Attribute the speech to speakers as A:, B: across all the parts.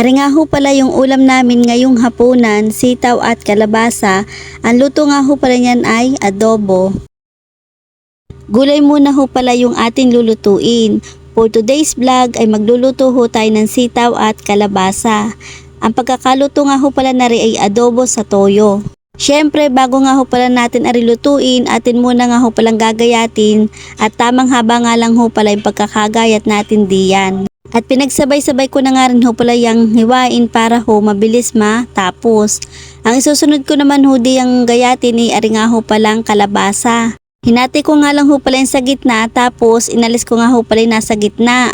A: Ari nga ho pala yung ulam namin ngayong hapunan, sitaw at kalabasa. Ang luto nga ho pala niyan ay adobo. Gulay muna ho pala yung ating lulutuin. For today's vlog ay magluluto ho tayo ng sitaw at kalabasa. Ang pagkakaluto nga ho pala na ay adobo sa toyo. Siyempre, bago nga ho pala natin arilutuin, atin muna nga ho palang gagayatin at tamang haba nga lang ho pala yung pagkakagayat natin diyan. At pinagsabay-sabay ko na nga rin ho pala yung hiwain para ho mabilis matapos. Ang isusunod ko naman ho di ang gayatin ni ari nga ho palang kalabasa. Hinati ko nga lang ho pala yung sa gitna tapos inalis ko nga ho pala yung nasa gitna.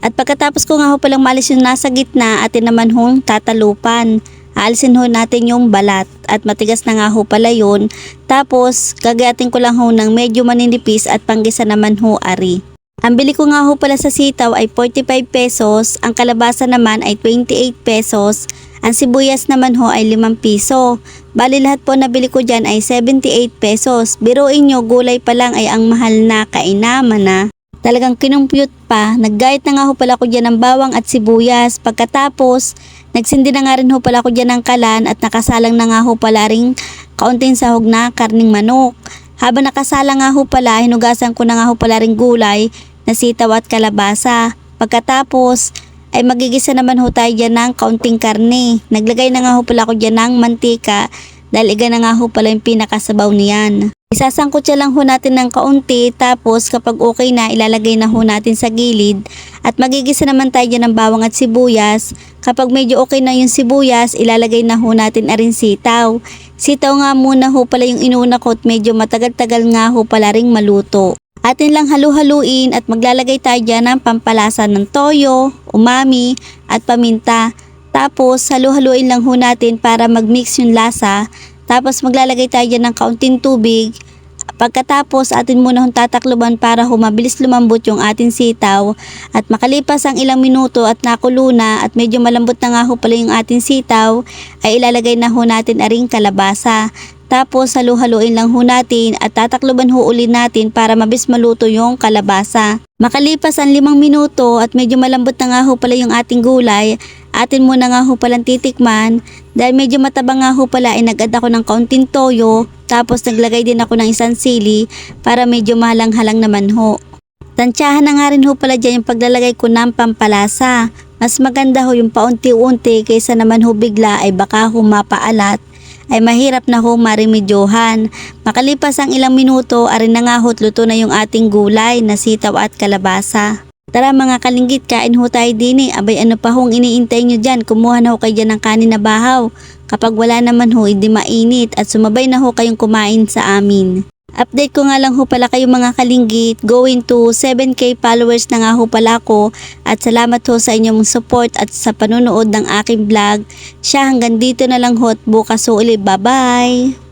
A: At pagkatapos ko nga ho palang maalis yung nasa gitna atin naman hong tatalupan. Aalisin ho natin yung balat at matigas na nga ho pala yun. Tapos gagayatin ko lang ho ng medyo maninipis at panggisa naman ho ari. Ang bili ko nga ho pala sa sitaw ay 45 pesos, ang kalabasa naman ay 28 pesos, ang sibuyas naman ho ay 5 piso. Bali lahat po nabili ko dyan ay 78 pesos. Biruin nyo, gulay pa lang ay ang mahal na kainaman na. Talagang kinumpute pa, naggayat na nga ho pala ko dyan ng bawang at sibuyas. Pagkatapos, nagsindi na nga rin ho pala ko dyan ng kalan at nakasalang na nga ho pala ring kaunting sahog na karning manok. Habang nakasala nga ho pala, hinugasan ko na nga ho pala ring gulay na sitaw at kalabasa. Pagkatapos, ay magigisa naman ho tayo dyan ng kaunting karne. Naglagay na nga ho pala ko dyan ng mantika dahil iga na nga ho pala yung pinakasabaw niyan. Isasangkot siya lang ho natin ng kaunti tapos kapag okay na ilalagay na ho natin sa gilid at magigisa naman tayo dyan ng bawang at sibuyas. Kapag medyo okay na yung sibuyas ilalagay na ho natin arin sitaw. Sitaw nga muna ho pala yung inuna ko at medyo matagal-tagal nga ho pala ring maluto. Atin lang halu-haluin at maglalagay tayo dyan ng pampalasa ng toyo, umami at paminta. Tapos halu-haluin lang ho natin para mag-mix yung lasa. Tapos maglalagay tayo dyan ng kaunting tubig. Pagkatapos atin muna hong tatakluban para ho mabilis lumambot yung ating sitaw. At makalipas ang ilang minuto at nakulo na at medyo malambot na nga ho pala yung ating sitaw, ay ilalagay na ho natin aring kalabasa. Tapos halu-haluin lang ho natin at tatakluban ho uli natin para mabis maluto yung kalabasa. Makalipas ang limang minuto at medyo malambot na nga ho pala yung ating gulay, atin muna nga ho palang titikman. Dahil medyo mataba nga ho pala ay nag-add ako ng kaunting toyo, tapos naglagay din ako ng isang sili para medyo mahalang-halang naman ho. Tansyahan na nga rin ho pala dyan yung paglalagay ko ng pampalasa. Mas maganda ho yung paunti-unti kaysa naman ho bigla ay baka ho mapaalat ay mahirap na ho marimedyohan. Makalipas ang ilang minuto, arin na nga ho't luto na yung ating gulay na sitaw at kalabasa. Tara mga kalinggit, kain ho tayo din eh. Abay ano pa hong iniintay nyo dyan, kumuha na ho kayo dyan ng kanin na bahaw. Kapag wala naman ho, hindi mainit at sumabay na ho kayong kumain sa amin. Update ko nga lang ho pala kayo mga kalinggit, going to 7k followers na nga ho pala ko at salamat ho sa inyong support at sa panonood ng aking vlog. Siya hanggang dito na lang ho at bukas ho ulit. Bye bye!